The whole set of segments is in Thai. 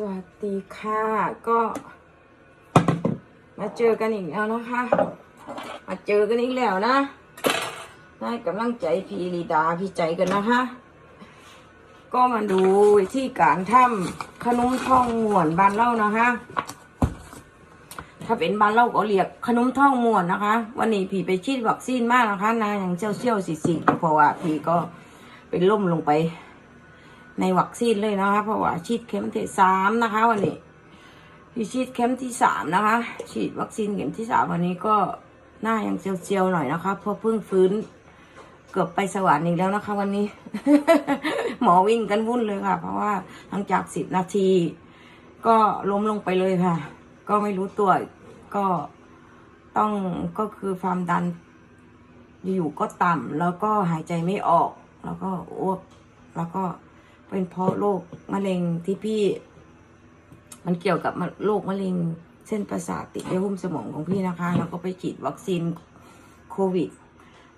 สวัสดีค่ะ ก็มาเจอกันอีกแล้วนะคะ มาเจอกันอีกแล้วนะให้กำลังใจพี่ลีดาพี่ใจกันนะคะ ก็มาดูวิธีการทำขนมทองมวนบานเล่านะคะ ถ้าเป็นบ้านเราก็เรียกขนมทองมวนนะคะ วันนี้พี่ไปฉีดวัคซีนมากนะคะนาอย่างเชี่ยวเชี่ยวๆสิเพราะว่าพี่ก็เป็นล่มลงไป ในวัคซีนเลยนะคะเพราะว่าฉีดเข็มที่สามนะคะ วันนี้พี่ฉีดเข็มที่สามนะคะ ฉีดวัคซีนเข็มที่สามวันนี้ก็หน้ายังเจียวๆหน่อยนะคะเพราะเพิ่งฟื้นเกือบไปสวรรค์อีกแล้วนะคะ วันนี้ หมอวิ่งกันวุ่นเลยค่ะ เพราะว่าหลังจากสิบนาที ก็ล้มลงไปเลยค่ะ ก็ไม่รู้ตัวก็ต้องก็คือความดันอยู่ก็ต่ำแล้วก็หายใจไม่ออก แล้วก็อ้วกแล้วก็ เป็นเพราะโรคมะเร็งที่พี่ มันเกี่ยวกับโรคมะเร็ง เส้นประสาทติดในหุ้มสมองของพี่นะคะ แล้วก็ไปฉีดวัคซีนโควิด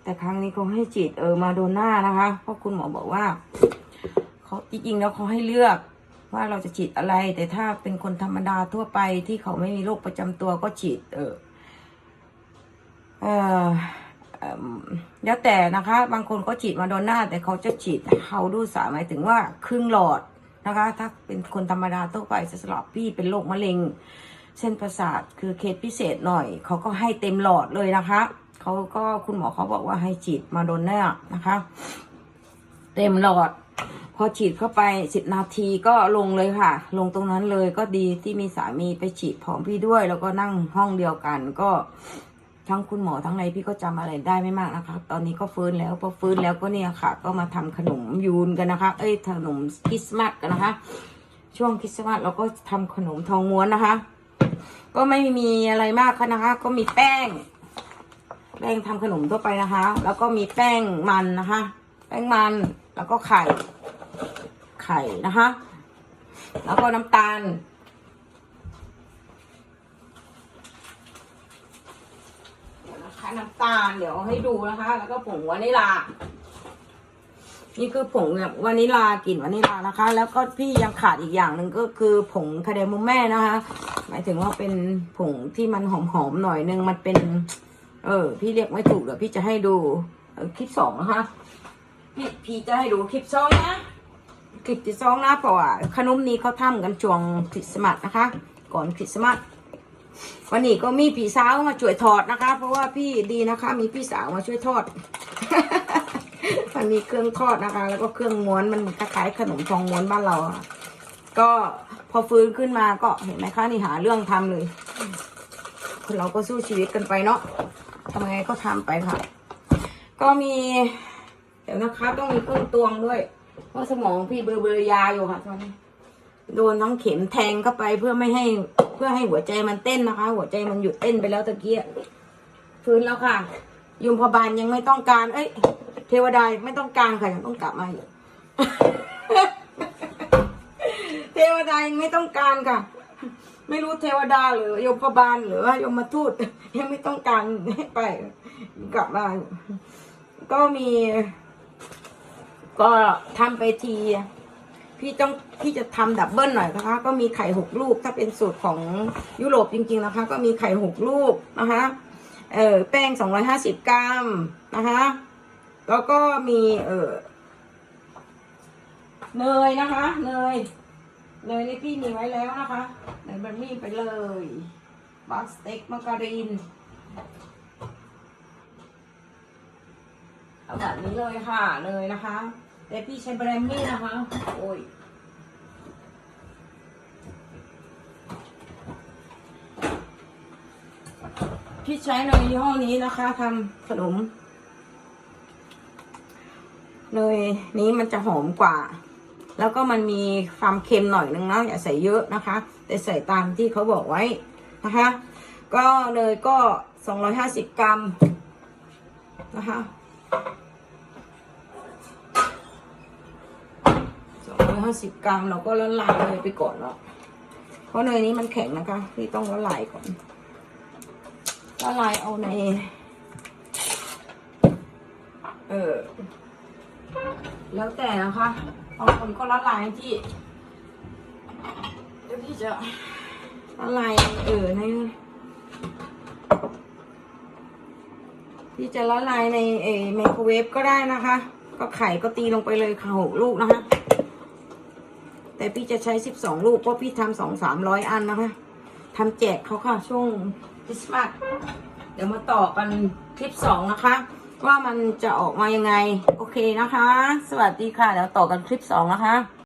แต่ครั้งนี้เขาให้ฉีดเออมาโดน่านะคะเพราะคุณหมอบอกว่าเขาจริงๆแล้วเขาให้เลือกว่าเราจะฉีดอะไร แต่ถ้าเป็นคนธรรมดาทั่วไปที่เขาไม่มีโรคประจำตัวก็ฉีด เออเออ แล้วแต่นะคะ บางคนก็ฉีดมาโดน่าแต่เขาจะฉีดเขาดูสาหมายถึงว่าครึ่งหลอดนะคะ ถ้าเป็นคนธรรมดาทั่วไปจะสลับพี่เป็นโรคมะเร็ง เส้นประสาทคือเคสพิเศษหน่อย เขาก็ให้เต็มหลอดเลยนะคะเขาก็คุณหมอเขาบอกว่าให้ฉีดมาโดน่านะคะ เต็มหลอดพอฉีดเข้าไปสิบนาทีก็ลงเลยค่ะ ลงตรงนั้นเลยก็ดีที่มีสามีไปฉีดพร้อมพี่ด้วย แล้วก็นั่งห้องเดียวกันก็ ทั้งคุณหมอทั้งในพี่ก็จำอะไรได้ไม่มากนะคะ ตอนนี้ก็ฟื้นแล้วพอฟื้นแล้วก็เนี่ยค่ะ ก็มาทำขนมยูนกันนะคะ เอ้ยขนมคริสต์มาสกันนะคะ ช่วงคริสต์มาสเราก็ทำขนมทองม้วนนะคะ ก็ไม่มีอะไรมากค่ะนะคะ ก็มีแป้ง แป้งทำขนมทั่วไปนะคะ แล้วก็มีแป้งมันนะคะ แป้งมันแล้วก็ไข่ไข่นะคะ แล้วก็น้ำตาล เดี๋ยวนะคะน้ำตาล เดี๋ยวให้ดูนะคะ แล้วก็ผงวานิลา นี่คือผงแบบวานิลากลิ่นวานิลานะคะ แล้วก็พี่ยังขาดอีกอย่างหนึ่งก็คือผงคาเดโมแม่นะคะ หมายถึงว่าเป็นผงที่มันหอมๆหน่อยนึงมันเป็น เออ พี่เรียกไม่ถูกเดี๋ยวพี่จะให้ดูออคลิปสองนะคะพี่พี่จะให้ดูคลิปสองนะคลิปที่สองนะเพราะว่าขนมนี้เขาทำกันช่วงคริสต์มาสนะคะ ก่อนคริสต์มาส วันนี้ก็มีพี่สาวมาช่วยทอดนะคะ เพราะว่าพี่ดีนะคะ มีพี่สาวมาช่วยทอดมันมีเครื่องทอดนะคะ แล้วก็เครื่องม้วนมันคล้ายๆขนมทองม้วนบ้านเราอะก็พอฟื้นขึ้นมาก็เห็นไหมคะนี่หาเรื่องทำเลยคนเราก็สู้ชีวิตกันไปเนาะทำไงก็ทำไปค่ะ ก็มี เดี๋ยวนะคะ ต้องมีเครื่องตวงด้วย เพราะสมองพี่เบลอเบลอยาอยู่ค่ะตอนนี้โดนทั้งเข็มแทงเข้าไปเพื่อไม่ให้ เพื่อให้หัวใจมันเต้นนะคะ หัวใจมันหยุดเต้นไปแล้วตะเกียฟื้นแล้วค่ะ ยุมพบาลยังไม่ต้องการ เอ้ย เทวดาไม่ต้องการค่ะยังต้องกลับมาอยู่เทวดายังไม่ต้องการค่ะ ไม่รู้เทวดาหรือยมพบาลหรือว่ายมทูตยังไม่ต้องการให้ไป กลับมาก็มี ก็ทำไปที พี่ต้องพี่จะทำดับเบิลหน่อยนะคะ ก็มีไข่หกลูก ถ้าเป็นสูตรของยุโรปจริงๆนะคะ ก็มีไข่หกลูกนะคะเออแป้งสองร้อยห้าสิบกรัมนะคะแล้วก็มีเออเนยนะคะเนยเนยนี่พี่มีไว้แล้วนะคะเนยบันนี่ไปเลยบาสเต็กมาการีนเอาแบบนี้เลยค่ะเลยนะคะ แต่พี่ใช้แบรนด์มี่นะคะ โอ้ยพี่ใช้ในยี่ห้อนี้นะคะทำขนมเนยนี้มันจะหอมกว่า แล้วก็มันมีความเค็มหน่อยนึงนะอย่าใส่เยอะนะคะ แต่ใส่ตามที่เขาบอกไว้นะคะ ก็เนยก็สองร้อยห้าสิบกรัมนะคะ สองร้อยห้าสิบกรัมเราก็ละลายเนยไปก่อนเนาะเพราะเนยนี้มันแข็งนะคะพี่ต้องละลายก่อนละลายเอาใน เออ แล้วแต่นะคะบางคนก็ละลายที่ที่จะอะไรเออในที่จะละลายในเอไมโครเวฟก็ได้นะคะ ก็ไข่ก็ตีลงไปเลยค่ะหกลูกนะคะ แต่พี่จะใช้สิบสองลูกเพราะพี่ทำสองสามร้อยอันนะคะทำแจกเขาค่ะช่วงคริสต์มาสเดี๋ยวมาต่อกันคลิปสองนะคะ ว่ามันจะออกมายังไง โอเคนะคะ สวัสดีค่ะ เดี๋ยวต่อกันคลิปสองนะคะ